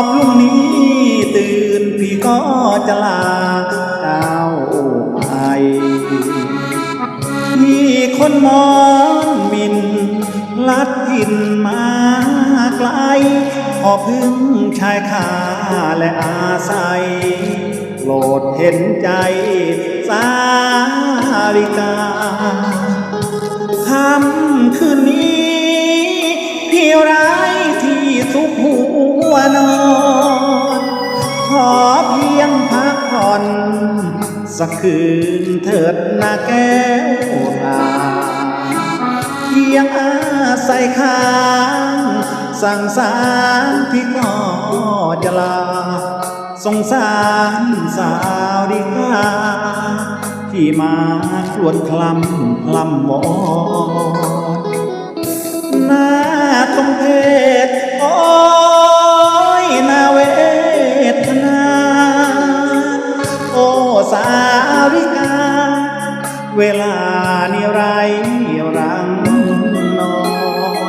พรุ่งนี้ตื่นพี่ก็จะลาเจ้าไปที่คนมองมิน ลัดถิ่นมาไกลขอพึ่งชายคาและอาศัยโปรดเห็นใจสาริกาคำคืนนี้พี่ร้า สักคืนเถิดนาแก้วตาเพียงอาศัยค้างสั่งสารพี่ก็จะลา สงสารสาวดีกาที่มาครวญคลำพลำวอนหน้า สาวิกา เวลานี้ไรรังนอ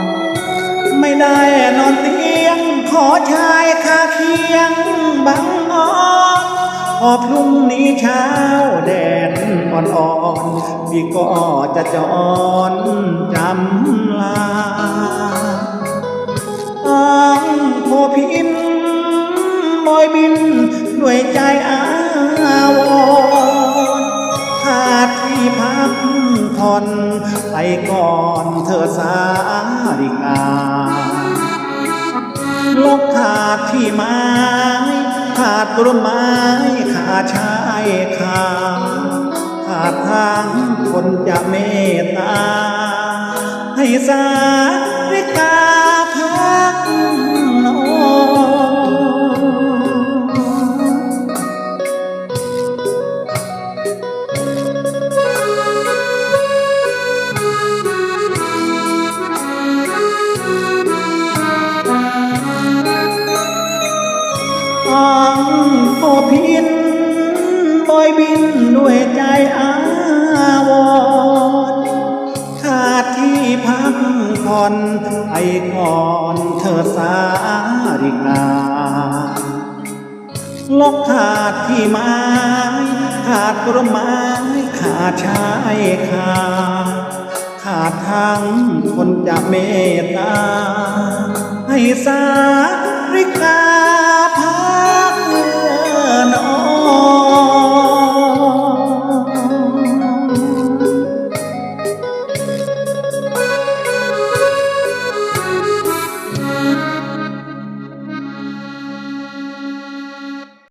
น ไม่ได้นอนเตียง ขอชายคาเคียงบังออนพอพรุ่งนี้เช้าแดดอ่อนๆพี่ก็จะจอนจำลาต้องโพพินบอยบินด้วยใจอา วรขาดที่พักผ่อนไปก่อนเธอสาริกาลกขาดที่ไม้ขาดต้นไม้ขาดชายขาขาดทางคนจะเมตตาให้สา อนไอก่อนเธอสาริกาลกขาดที่ไม้ขาดกระไม้ขาดชายขาขาดทั้งคนจะเมตตาให้สา